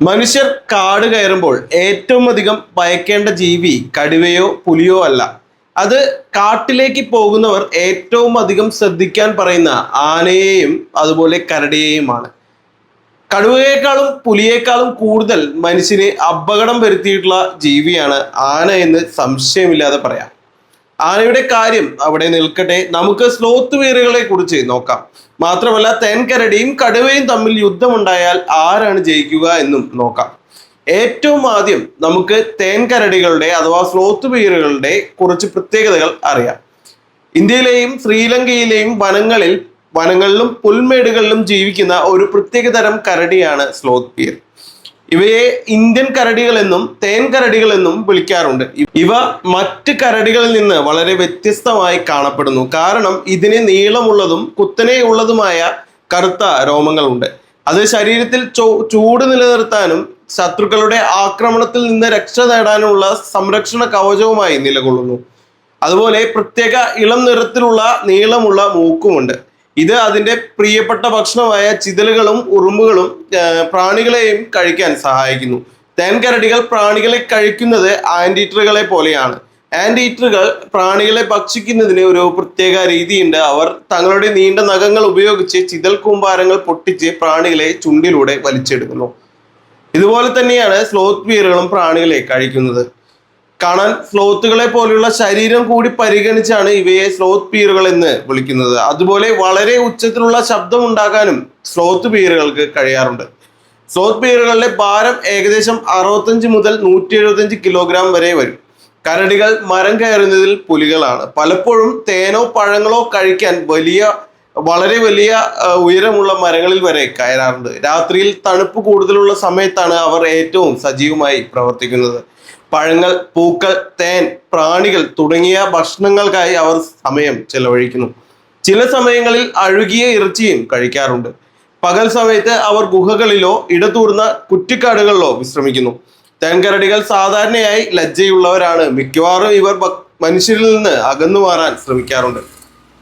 മനുഷ്യർ കാട് കയറുമ്പോൾ ഏറ്റവും അധികം ഭയക്കേണ്ട ജീവി കടുവയോ പുലിയോ അല്ല. അത് കാട്ടിലേക്ക് പോകുന്നവർ ഏറ്റവും അധികം ശ്രദ്ധിക്കാൻ പറയുന്ന ആനയെയും അതുപോലെ കരടിയെയുമാണ്. കടുവയേക്കാളും പുലിയേക്കാളും കൂടുതൽ മനുഷ്യന് അപകടം വരുത്തിയിട്ടുള്ള ജീവിയാണ് ആന എന്ന് സംശയമില്ലാതെ പറയാം. ആനയുടെ കാര്യം അവിടെ നിൽക്കട്ടെ. നമുക്ക് സ്ലോത്ത് വീറുകളെ കുറിച്ച് നോക്കാം. മാത്രമല്ല തേൻകരടിയും കടുവയും തമ്മിൽ യുദ്ധമുണ്ടായാൽ ആരാണ് ജയിക്കുക എന്നും നോക്കാം. ഏറ്റവും ആദ്യം നമുക്ക് തേൻകരടികളുടെ അഥവാ സ്ലോത്ത് വീറുകളുടെ കുറച്ച് പ്രത്യേകതകൾ അറിയാം. ഇന്ത്യയിലെയും ശ്രീലങ്കയിലെയും വനങ്ങളിൽ വനങ്ങളിലും പുൽമേടുകളിലും ജീവിക്കുന്ന ഒരു പ്രത്യേകതരം കരടിയാണ് സ്ലോത്ത് പീർ ഇവയെ ഇന്ത്യൻ കരടികൾ എന്നും തേൻ കരടികൾ എന്നും വിളിക്കാറുണ്ട്. ഇവ മറ്റ് കരടികളിൽ നിന്ന് വളരെ വ്യത്യസ്തമായി കാണപ്പെടുന്നു. കാരണം ഇതിന് നീളമുള്ളതും കുത്തനെയുള്ളതുമായ കറുത്ത രോമങ്ങളുണ്ട്. അത് ശരീരത്തിൽ ചൂട് നിലനിർത്താനും ശത്രുക്കളുടെ ആക്രമണത്തിൽ നിന്ന് രക്ഷ നേടാനുമുള്ള സംരക്ഷണ കവചവുമായി നിലകൊള്ളുന്നു. അതുപോലെ പ്രത്യേക ഇളം നിറത്തിലുള്ള നീളമുള്ള മൂക്കുമുണ്ട്. ഇത് അതിന്റെ പ്രിയപ്പെട്ട ഭക്ഷണമായ ചിതലുകളും ഉറുമ്പുകളും പ്രാണികളെയും കഴിക്കാൻ സഹായിക്കുന്നു. തേൻകരടികൾ പ്രാണികളെ കഴിക്കുന്നത് ആന്റീറ്ററുകളെ പോലെയാണ്. ആന്റീറ്ററുകൾ പ്രാണികളെ ഭക്ഷിക്കുന്നതിന് ഒരു പ്രത്യേക രീതിയുണ്ട്. അവർ തങ്ങളുടെ നീണ്ട നഖങ്ങൾ ഉപയോഗിച്ച് ചിതൽ കൂമ്പാരങ്ങൾ പൊട്ടിച്ച് പ്രാണികളെ ചുണ്ടിലൂടെ വലിച്ചെടുക്കുന്നു. ഇതുപോലെ തന്നെയാണ് സ്ലോത്ത് വീറുകളും പ്രാണികളെ കഴിക്കുന്നത്. കാണാൻ സ്ലോത്തുകളെ പോലെയുള്ള ശരീരം കൂടി പരിഗണിച്ചാണ് ഇവയെ സ്ലോത്ത് പീറുകൾ എന്ന് വിളിക്കുന്നത്. അതുപോലെ വളരെ ഉച്ചത്തിലുള്ള ശബ്ദം ഉണ്ടാക്കാനും സ്ലോത്ത് പീറുകൾക്ക് കഴിയാറുണ്ട്. സ്ലോത്ത് പീറുകളുടെ ഭാരം ഏകദേശം അറുപത്തഞ്ച് മുതൽ നൂറ്റി എഴുപത്തഞ്ച് കിലോഗ്രാം വരെ വരും. കരടികൾ മരം കയറുന്നതിൽ പുലികളാണ്. പലപ്പോഴും തേനോ പഴങ്ങളോ കഴിക്കാൻ വലിയ വളരെ വലിയ ഉയരമുള്ള മരങ്ങളിൽ വരെ കയറാറുണ്ട്. രാത്രിയിൽ തണുപ്പ് കൂടുതലുള്ള സമയത്താണ് അവർ ഏറ്റവും സജീവമായി പ്രവർത്തിക്കുന്നത്. പഴങ്ങൾ പൂക്കൾ തേൻ പ്രാണികൾ തുടങ്ങിയ ഭക്ഷണങ്ങൾക്കായി അവർ സമയം ചെലവഴിക്കുന്നു. ചില സമയങ്ങളിൽ അഴുകിയ ഇറച്ചിയും കഴിക്കാറുണ്ട്. പകൽ സമയത്ത് അവർ ഗുഹകളിലോ ഇടതൂർന്ന കുറ്റിക്കാടുകളിലോ വിശ്രമിക്കുന്നു. തേൻകരടികൾ സാധാരണയായി ലജ്ജയുള്ളവരാണ്. മിക്കവാറും ഇവർ മനുഷ്യരിൽ നിന്ന് അകന്നു മാറാൻ ശ്രമിക്കാറുണ്ട്.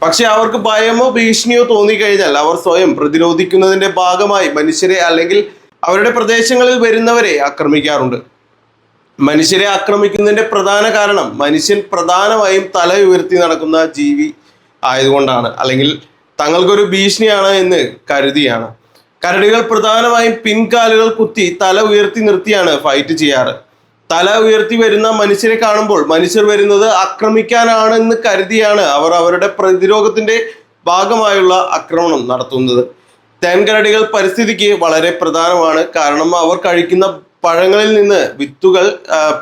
പക്ഷെ അവർക്ക് ഭയമോ ഭീഷണിയോ തോന്നിക്കഴിഞ്ഞാൽ അവർ സ്വയം പ്രതിരോധിക്കുന്നതിന്റെ ഭാഗമായി മനുഷ്യരെ അല്ലെങ്കിൽ അവരുടെ പ്രദേശങ്ങളിൽ വരുന്നവരെ ആക്രമിക്കാറുണ്ട്. മനുഷ്യരെ ആക്രമിക്കുന്നതിന്റെ പ്രധാന കാരണം മനുഷ്യൻ പ്രധാനമായും തല ഉയർത്തി നടക്കുന്ന ജീവി ആയതുകൊണ്ടാണ്. അല്ലെങ്കിൽ തങ്ങൾക്കൊരു ഭീഷണിയാണ് എന്ന് കരുതിയാണ്. കരടികൾ പ്രധാനമായും പിൻകാലുകൾ കുത്തി തല ഉയർത്തി നിർത്തിയാണ് ഫൈറ്റ് ചെയ്യാറ്. തല ഉയർത്തി വരുന്ന മനുഷ്യരെ കാണുമ്പോൾ മനുഷ്യർ വരുന്നത് ആക്രമിക്കാനാണെന്ന് കരുതിയാണ് അവർ അവരുടെ പ്രതിരോധത്തിന്റെ ഭാഗമായുള്ള ആക്രമണം നടത്തുന്നത്. തേൻകരടികൾ പരിസ്ഥിതിക്ക് വളരെ പ്രധാനമാണ്. കാരണം അവർ കഴിക്കുന്ന പഴങ്ങളിൽ നിന്ന് വിത്തുകൾ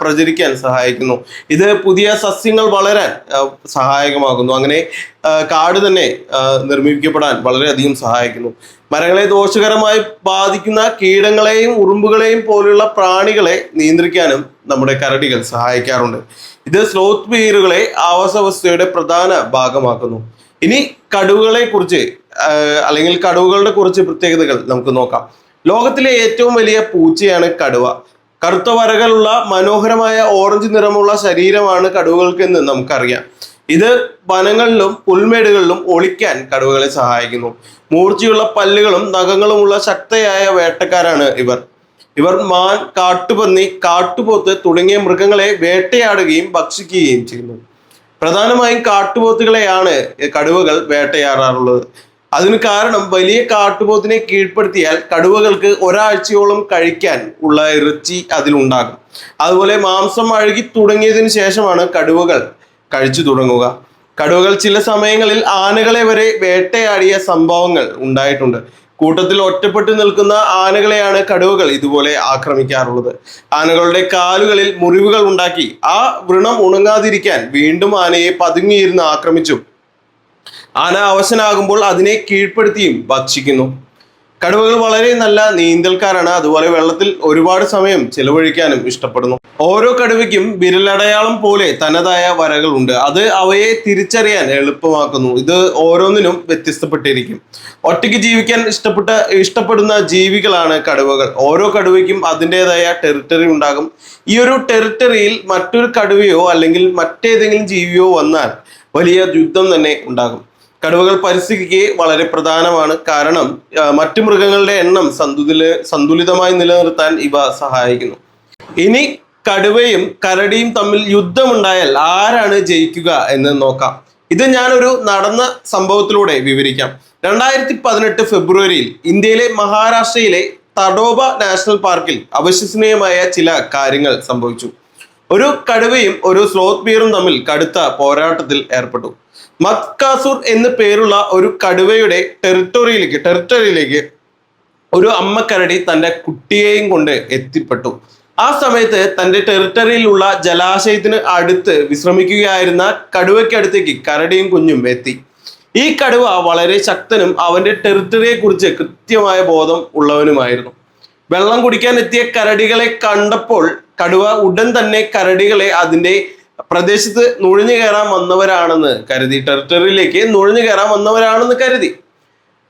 പ്രചരിക്കാൻ സഹായിക്കുന്നു. ഇത് പുതിയ സസ്യങ്ങൾ വളരാൻ സഹായകമാകുന്നു. അങ്ങനെ കാട് തന്നെ നിർമ്മിക്കപ്പെടാൻ വളരെയധികം സഹായിക്കുന്നു. മരങ്ങളെ ദോഷകരമായി ബാധിക്കുന്ന കീടങ്ങളെയും ഉറുമ്പുകളെയും പോലുള്ള പ്രാണികളെ നിയന്ത്രിക്കാനും നമ്മുടെ കരടികൾ സഹായിക്കാറുണ്ട്. ഇത് സ്ലോത്ത് ബീറുകളെ ആവാസ വ്യവസ്ഥയുടെ പ്രധാന ഭാഗമാക്കുന്നു. ഇനി കടുവകളെ കുറിച്ച് അല്ലെങ്കിൽ കടുവകളുടെ കുറച്ച് പ്രത്യേകതകൾ നമുക്ക് നോക്കാം. ലോകത്തിലെ ഏറ്റവും വലിയ പൂച്ചയാണ് കടുവ. കറുത്ത വരകളുള്ള മനോഹരമായ ഓറഞ്ച് നിറമുള്ള ശരീരമാണ് കടുവകൾക്ക് എന്ന് നമുക്കറിയാം. ഇത് വനങ്ങളിലും പുൽമേടുകളിലും ഒളിക്കാൻ കടുവകളെ സഹായിക്കുന്നു. മൂർച്ചയുള്ള പല്ലുകളും നഖങ്ങളുമുള്ള ശക്തയായ വേട്ടക്കാരാണ് ഇവർ. ഇവർ മാൻ കാട്ടുപന്നി കാട്ടുപോത്ത് തുടങ്ങിയ മൃഗങ്ങളെ വേട്ടയാടുകയും ഭക്ഷിക്കുകയും ചെയ്യുന്നു. പ്രധാനമായും കാട്ടുപോത്തുകളെയാണ് കടുവകൾ വേട്ടയാടാറുള്ളത് അതിന് കാരണം വലിയ കാട്ടുപോത്തിനെ കീഴ്പ്പെടുത്തിയാൽ കടുവകൾക്ക് ഒരാഴ്ചയോളം കഴിക്കാൻ ഉള്ള ഇറച്ചി അതിലുണ്ടാകും. അതുപോലെ മാംസം അഴുകി തുടങ്ങിയതിനു ശേഷമാണ് കടുവകൾ കഴിച്ചു തുടങ്ങുക. കടുവകൾ ചില സമയങ്ങളിൽ ആനകളെ വരെ വേട്ടയാടിയ സംഭവങ്ങൾ ഉണ്ടായിട്ടുണ്ട്. കൂട്ടത്തിൽ ഒറ്റപ്പെട്ടു നിൽക്കുന്ന ആനകളെയാണ് കടുവകൾ ഇതുപോലെ ആക്രമിക്കാറുള്ളത്. ആനകളുടെ കാലുകളിൽ മുറിവുകൾ ഉണ്ടാക്കി ആ വ്രണം ഉണങ്ങാതിരിക്കാൻ വീണ്ടും ആനയെ പതുങ്ങിയിരുന്ന് ആക്രമിച്ചു. ആന അവശനാകുമ്പോൾ അതിനെ കീഴ്പ്പെടുത്തിയും ഭക്ഷിക്കുന്നു. കടുവകൾ വളരെ നല്ല നീന്തൽക്കാരാണ്. അതുപോലെ വെള്ളത്തിൽ ഒരുപാട് സമയം ചെലവഴിക്കാനും ഇഷ്ടപ്പെടുന്നു. ഓരോ കടുവയ്ക്കും വിരലടയാളം പോലെ തനതായ വരകളുണ്ട്. അത് അവയെ തിരിച്ചറിയാൻ എളുപ്പമാക്കുന്നു. ഇത് ഓരോന്നിനും വ്യത്യസ്തപ്പെട്ടിരിക്കും. ഒറ്റയ്ക്ക് ജീവിക്കാൻ ഇഷ്ടപ്പെട്ട ഇഷ്ടപ്പെടുന്ന ജീവികളാണ് കടുവകൾ. ഓരോ കടുവയ്ക്കും അതിന്റെതായ ടെറിട്ടറി ഉണ്ടാകും. ഈ ഒരു ടെറിട്ടറിയിൽ മറ്റൊരു കടുവയോ അല്ലെങ്കിൽ മറ്റേതെങ്കിലും ജീവിയോ വന്നാൽ വലിയ യുദ്ധം തന്നെ ഉണ്ടാകും. കടുവകൾ പരിസ്ഥിതിക്ക് വളരെ പ്രധാനമാണ്. കാരണം മറ്റു മൃഗങ്ങളുടെ എണ്ണം സന്തുലിത സന്തുലിതമായി നിലനിർത്താൻ ഇവ സഹായിക്കുന്നു. ഇനി കടുവയും കരടിയും തമ്മിൽ യുദ്ധമുണ്ടായാൽ ആരാണ് ജയിക്കുക എന്ന് നോക്കാം. ഇത് ഞാനൊരു നടന്ന സംഭവത്തിലൂടെ വിവരിക്കാം. രണ്ടായിരത്തി പതിനെട്ട് ഫെബ്രുവരിയിൽ ഇന്ത്യയിലെ മഹാരാഷ്ട്രയിലെ തടോബ നാഷണൽ പാർക്കിൽ അവിശ്വസനീയമായ ചില കാര്യങ്ങൾ സംഭവിച്ചു. ഒരു കടുവയും ഒരു സ്ലോത്ത് ബിയറും തമ്മിൽ കടുത്ത പോരാട്ടത്തിൽ ഏർപ്പെട്ടു. മത്കാസൂർ എന്ന് പേരുള്ള ഒരു കടുവയുടെ ടെറിട്ടോറിയിലേക്ക് ടെറിട്ടറിയിലേക്ക് ഒരു അമ്മക്കരടി തന്റെ കുട്ടിയെയും കൊണ്ട് എത്തിപ്പെട്ടു. ആ സമയത്ത് തന്റെ ടെറിട്ടറിയിലുള്ള ജലാശയത്തിന് അടുത്ത് വിശ്രമിക്കുകയായിരുന്ന കടുവയ്ക്കടുത്തേക്ക് കരടിയും കുഞ്ഞും എത്തി. ഈ കടുവ വളരെ ശക്തനും അവന്റെ ടെറിട്ടറിയെ കുറിച്ച് കൃത്യമായ ബോധം ഉള്ളവനുമായിരുന്നു. വെള്ളം കുടിക്കാൻ എത്തിയ കരടികളെ കണ്ടപ്പോൾ കടുവ ഉടൻ തന്നെ കരടികളെ അതിന്റെ പ്രദേശത്ത് നുഴഞ്ഞു കയറാൻ വന്നവരാണെന്ന് കരുതി. ടെറിട്ടറിയിലേക്ക് നുഴഞ്ഞു കയറാൻ വന്നവരാണെന്ന് കരുതി.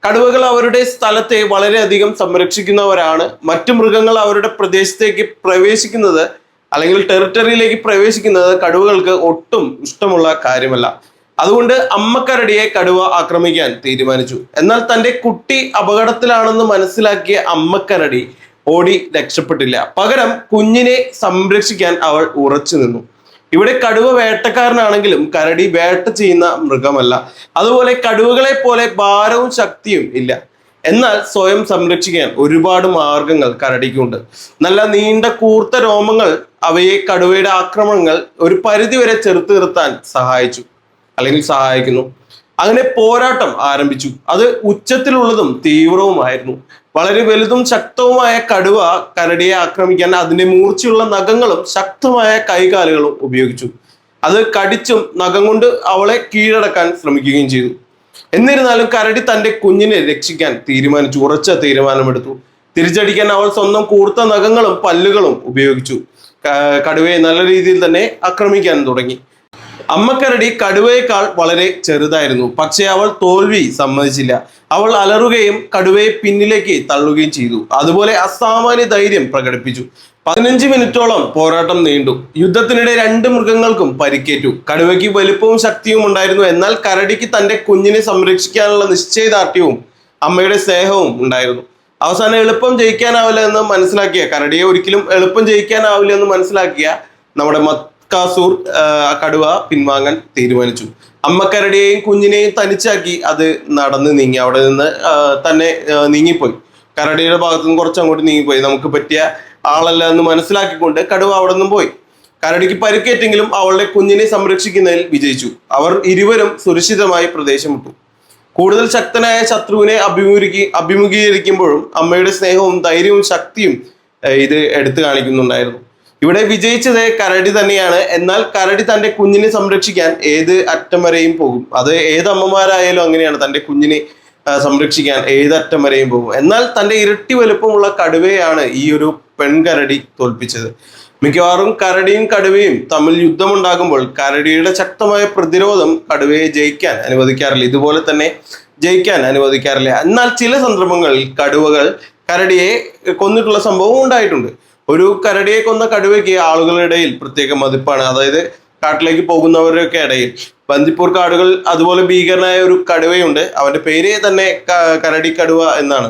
കടുവകൾ അവരുടെ സ്ഥലത്തെ വളരെയധികം സംരക്ഷിക്കുന്നവരാണ്. മറ്റു മൃഗങ്ങൾ അവരുടെ പ്രദേശത്തേക്ക് പ്രവേശിക്കുന്നത് അല്ലെങ്കിൽ ടെറിട്ടറിയിലേക്ക് പ്രവേശിക്കുന്നത് കടുവകൾക്ക് ഒട്ടും ഇഷ്ടമുള്ള കാര്യമല്ല. അതുകൊണ്ട് അമ്മക്കരടിയെ കടുവ ആക്രമിക്കാൻ തീരുമാനിച്ചു. എന്നാൽ തന്റെ കുട്ടി അപകടത്തിലാണെന്ന് മനസ്സിലാക്കിയ അമ്മക്കരടി ഓടി രക്ഷപ്പെട്ടില്ല. പകരം കുഞ്ഞിനെ സംരക്ഷിക്കാൻ അവൾ ഉറച്ചു നിന്നു. ഇവിടെ കടുവ വേട്ടക്കാരനാണെങ്കിലും കരടി വേട്ട ചെയ്യുന്ന മൃഗമല്ല. അതുപോലെ കടുവകളെ പോലെ ഭാരവും ശക്തിയും ഇല്ല. എന്നാൽ സ്വയം സംരക്ഷിക്കാൻ ഒരുപാട് മാർഗങ്ങൾ കരടിക്കുണ്ട്. നല്ല നീണ്ട കൂർത്ത രോമങ്ങൾ അവയെ കടുവയുടെ ആക്രമണങ്ങൾ ഒരു പരിധിവരെ ചെറുത്ത് നിർത്താൻ സഹായിച്ചു. അല്ലെങ്കിൽ സഹായിക്കുന്നു. അങ്ങനെ പോരാട്ടം ആരംഭിച്ചു. അത് ഉച്ചത്തിലുള്ളതും തീവ്രവുമായിരുന്നു. വളരെ വലുതും ശക്തവുമായ കടുവ കരടിയെ ആക്രമിക്കാൻ അതിന്റെ മൂർച്ചയുള്ള നഖങ്ങളും ശക്തമായ കൈകാലുകളും ഉപയോഗിച്ചു. അത് കടിച്ചും നഖം കൊണ്ട് അവളെ കീഴടക്കാൻ ശ്രമിക്കുകയും ചെയ്തു. എന്നിരുന്നാലും കരടി തന്റെ കുഞ്ഞിനെ രക്ഷിക്കാൻ തീരുമാനിച്ചു. ഉറച്ച തീരുമാനമെടുത്തു. തിരിച്ചടിക്കാൻ അവൾ സ്വന്തം കൂർത്ത നഖങ്ങളും പല്ലുകളും ഉപയോഗിച്ചു. കടുവയെ നല്ല രീതിയിൽ തന്നെ ആക്രമിക്കാൻ തുടങ്ങി. അമ്മക്കരടി കടുവയേക്കാൾ വളരെ ചെറുതായിരുന്നു. പക്ഷേ അവൾ തോൽവി സമ്മതിച്ചില്ല. അവൾ അലറുകയും കടുവയെ പിന്നിലേക്ക് തള്ളുകയും ചെയ്തു. അതുപോലെ അസാമാന്യ ധൈര്യം പ്രകടിപ്പിച്ചു. പതിനഞ്ച് മിനിറ്റോളം പോരാട്ടം നീണ്ടു. യുദ്ധത്തിനിടെ രണ്ട് മൃഗങ്ങൾക്കും പരിക്കേറ്റു. കടുവയ്ക്ക് വലുപ്പവും ശക്തിയും ഉണ്ടായിരുന്നു. എന്നാൽ കരടിക്ക് തന്റെ കുഞ്ഞിനെ സംരക്ഷിക്കാനുള്ള നിശ്ചയദാർഢ്യവും അമ്മയുടെ സ്നേഹവും ഉണ്ടായിരുന്നു. അവസാനം എളുപ്പം ജയിക്കാനാവില്ല എന്ന് മനസ്സിലാക്കിയ കരടിയെ ഒരിക്കലും എളുപ്പം ജയിക്കാനാവില്ല എന്ന് മനസ്സിലാക്കിയ നമ്മുടെ മത്കാസൂർ ആ, കടുവ പിൻവാങ്ങാൻ തീരുമാനിച്ചു. അമ്മക്കരടിയെയും കുഞ്ഞിനെയും തനിച്ചാക്കി അത് നടന്ന് നീങ്ങി. അവിടെ നിന്ന് തന്നെ നീങ്ങിപ്പോയി. കരടിയുടെ ഭാഗത്തു നിന്ന് കുറച്ച് അങ്ങോട്ട് നീങ്ങിപ്പോയി. നമുക്ക് പറ്റിയ ആളല്ല എന്ന് മനസ്സിലാക്കിക്കൊണ്ട് കടുവ അവിടെ നിന്നും പോയി. കരടിക്ക് പരിക്കേറ്റെങ്കിലും അവളുടെ കുഞ്ഞിനെ സംരക്ഷിക്കുന്നതിൽ വിജയിച്ചു. അവർ ഇരുവരും സുരക്ഷിതമായി പ്രദേശം വിട്ടു. കൂടുതൽ ശക്തനായ ശത്രുവിനെ അഭിമുഖീ അഭിമുഖീകരിക്കുമ്പോഴും അമ്മയുടെ സ്നേഹവും ധൈര്യവും ശക്തിയും ഇത് എടുത്തു കാണിക്കുന്നുണ്ടായിരുന്നു. ഇവിടെ വിജയിച്ചത് കരടി തന്നെയാണ്. എന്നാൽ കരടി തന്റെ കുഞ്ഞിനെ സംരക്ഷിക്കാൻ ഏത് അറ്റം വരെയും പോകും. അത് ഏത് അമ്മമാരായാലും അങ്ങനെയാണ് തന്റെ കുഞ്ഞിനെ സംരക്ഷിക്കാൻ ഏത് അറ്റം വരെയും പോകും. എന്നാൽ തന്റെ ഇരട്ടി വലുപ്പമുള്ള കടുവയാണ് ഈ ഒരു പെൺകരടി തോൽപ്പിച്ചത്. മിക്കവാറും കരടിയും കടുവയും തമ്മിൽ യുദ്ധമുണ്ടാകുമ്പോൾ കരടിയുടെ ശക്തമായ പ്രതിരോധം കടുവയെ ജയിക്കാൻ അനുവദിക്കാറില്ല. ഇതുപോലെ തന്നെ ജയിക്കാൻ അനുവദിക്കാറില്ല. എന്നാൽ ചില സന്ദർഭങ്ങളിൽ കടുവകൾ കരടിയെ കൊന്നിട്ടുള്ള സംഭവം ഉണ്ടായിട്ടുണ്ട്. ഒരു കരടിയെ കൊന്ന കടുവയ്ക്ക് ആളുകളുടെ ഇടയിൽ പ്രത്യേക മതിപ്പാണ്. അതായത് കാട്ടിലേക്ക് പോകുന്നവരൊക്കെ ഇടയിൽ. ബന്ദിപ്പൂർ കാടുകൾ അതുപോലെ ഭീകരനായ ഒരു കടുവയുണ്ട്. അവന്റെ പേര് തന്നെ കരടി കടുവ എന്നാണ്.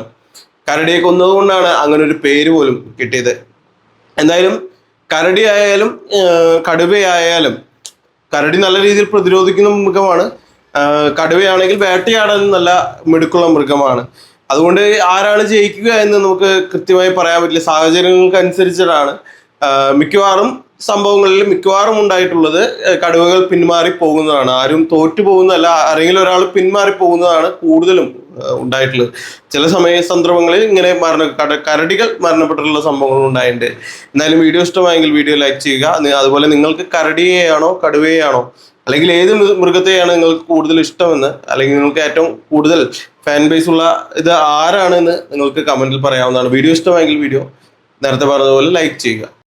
കരടിയെ കൊന്നതുകൊണ്ടാണ് അങ്ങനെ ഒരു പേര് പോലും കിട്ടിയത്. എന്തായാലും കരടി ആയാലും കടുവയായാലും കരടി നല്ല രീതിയിൽ പ്രതിരോധിക്കുന്ന മൃഗമാണ്. കടുവയാണെങ്കിൽ വേട്ടയാടാൻ നല്ല മിടുക്കുള്ള മൃഗമാണ്. അതുകൊണ്ട് ആരാണ് ജയിക്കുക എന്ന് നമുക്ക് കൃത്യമായി പറയാൻ പറ്റില്ല. സാഹചര്യങ്ങൾക്ക് അനുസരിച്ചിട്ടാണ് മിക്കവാറും സംഭവങ്ങളിൽ മിക്കവാറും ഉണ്ടായിട്ടുള്ളത് കടുവകൾ പിന്മാറി പോകുന്നതാണ്. ആരും തോറ്റു പോകുന്നതല്ല ആരെങ്കിലും ഒരാൾ പിന്മാറി പോകുന്നതാണ് കൂടുതലും ഉണ്ടായിട്ടുള്ളത്. ചില സമയ സന്ദർഭങ്ങളിൽ ഇങ്ങനെ മരണ കരടികൾ മരണപ്പെട്ടിട്ടുള്ള സംഭവങ്ങൾ ഉണ്ടായിട്ടുണ്ട്. എന്തായാലും വീഡിയോ ഇഷ്ടമായെങ്കിൽ വീഡിയോ ലൈക്ക് ചെയ്യുക. അതുപോലെ നിങ്ങൾക്ക് കരടിയെയാണോ കടുവയെയാണോ അല്ലെങ്കിൽ ഏത് മൃഗത്തെയാണ് നിങ്ങൾക്ക് കൂടുതൽ ഇഷ്ടമെന്ന് അല്ലെങ്കിൽ നിങ്ങൾക്ക് ഏറ്റവും കൂടുതൽ ഫാൻ ബേസ് ഉള്ള ഇത് ആരാണെന്ന് നിങ്ങൾക്ക് കമന്റിൽ പറയാവുന്നതാണ്. വീഡിയോ ഇഷ്ടമായെങ്കിൽ വീഡിയോ നേരത്തെ പറഞ്ഞതുപോലെ ലൈക്ക് ചെയ്യുക.